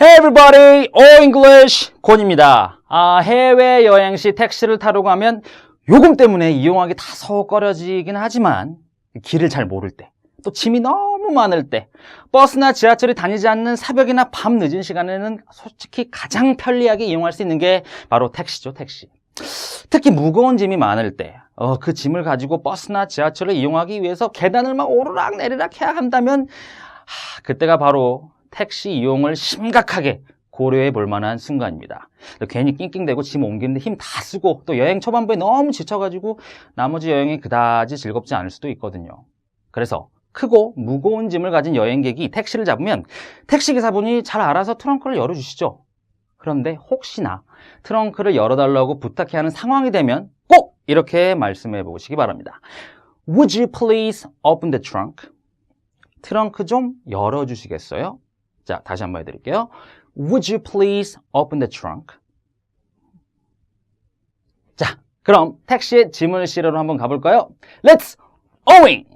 Hey everybody, all English 곤입니다. 아, 해외 여행 시 택시를 타러 가면 요금 때문에 이용하기 다소 꺼려지긴 하지만 길을 잘 모를 때, 또 짐이 너무 많을 때, 버스나 지하철이 다니지 않는 새벽이나 밤 늦은 시간에는 솔직히 가장 편리하게 이용할 수 있는 게 바로 택시죠, 택시. 특히 무거운 짐이 많을 때, 어, 그 짐을 가지고 버스나 지하철을 이용하기 위해서 계단을 막 오르락 내리락 해야 한다면, 하, 그때가 바로 택시 이용을 심각하게 고려해 볼 만한 순간입니다. 괜히 낑낑대고 짐 옮기는데 힘 다 쓰고 또 여행 초반부에 너무 지쳐가지고 나머지 여행이 그다지 즐겁지 않을 수도 있거든요. 그래서 크고 무거운 짐을 가진 여행객이 택시를 잡으면 택시기사분이 잘 알아서 트렁크를 열어주시죠. 그런데 혹시나 트렁크를 열어달라고 부탁해야 하는 상황이 되면 꼭 이렇게 말씀해 보시기 바랍니다. Would you please open the trunk? 트렁크 좀 열어주시겠어요? 자, 다시 한번 해드릴게요. Would you please open the trunk? 자, 그럼 택시에 짐을 실으러 한번 가볼까요? Let's going!